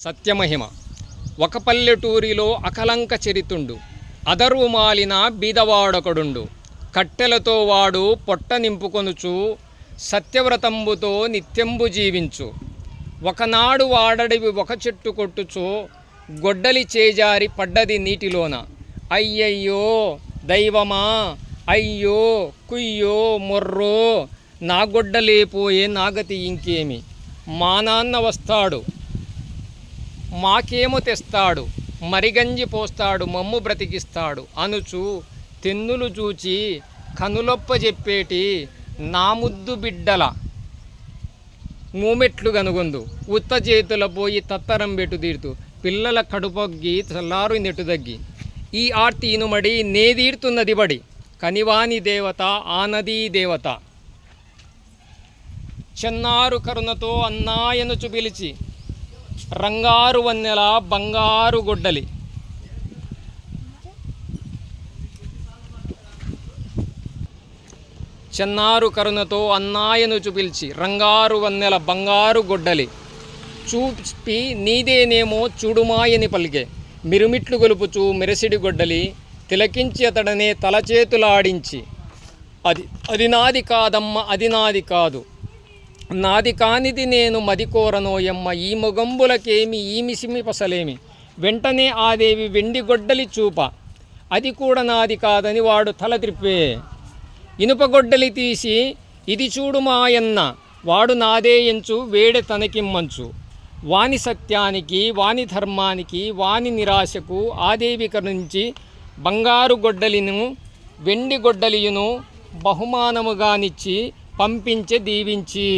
సత్యమహిమ. ఒక పల్లెటూరిలో అకలంక చరితుండు. అదరువు మాలిన బీదవాడొకడుండు. కట్టెలతో వాడు పొట్ట నింపుకొనుచు సత్యవ్రతంబుతో నిత్యంబు జీవించు. ఒకనాడు వాడడివి ఒక చెట్టు కొట్టుచు గొడ్డలి చేజారి పడ్డది నీటిలోన. అయ్యయ్యో దైవమా అయ్యో కుయ్యో మొర్రో నా గొడ్డలేపోయే నాగతి ఇంకేమి. మా నాన్న వస్తాడు. మాకేమో తెస్తాడు మరిగంజి పోస్తాడు మమ్ము బ్రతికిస్తాడు. అనుచు తెన్నులు చూచి కనులొప్ప చెప్పేటి నా ముద్దు బిడ్డల మూమెట్లు కనుగొందు ఉత్త చేతుల పోయి తత్తరం పెట్టు తీరుతూ. పిల్లల కడుపొగ్గి చల్లారు నెట్టు దగ్గి. ఈ ఆర్తి ఇనుమడి నేదీర్తున్నది బడి. కనివాని దేవత ఆనదీ దేవత. చెన్నారు కరుణతో అన్నాయనుచు పిలిచి రంగారు వన్నెల బంగారు గొడ్డలి. చెన్నారు కరుణతో అన్నాయను చూపిల్చి రంగారు వన్నెల బంగారు గొడ్డలి. చూపి నీదేనేమో చూడుమాయని పలికే మిరుమిట్లు గొలుపుచు మెరసిడి గొడ్డలి తిలకించి అతడనే తలచేతులాడించి అది అది నాది కాదమ్మ అది నాది కాదు. నాది కానిది నేను మది కోరనోయమ్మ ఈ మొగంబులకేమి ఈమిసిమి పసలేమి. వెంటనే ఆ దేవి వెండి గొడ్డలి చూప. అది కూడా నాది కాదని వాడు తల త్రిప్పే. ఇనుపగొడ్డలి తీసి ఇది చూడు మాయన్న వాడు నాదే ఎంచు వేడె తనకిమ్మంచు. వాని సత్యానికి వాని ధర్మానికి వాని నిరాశకు ఆదేవి కరుణించి బంగారు గొడ్డలిను వెండి గొడ్డలియును బహుమానముగానిచ్చి పంపించే దీవించి.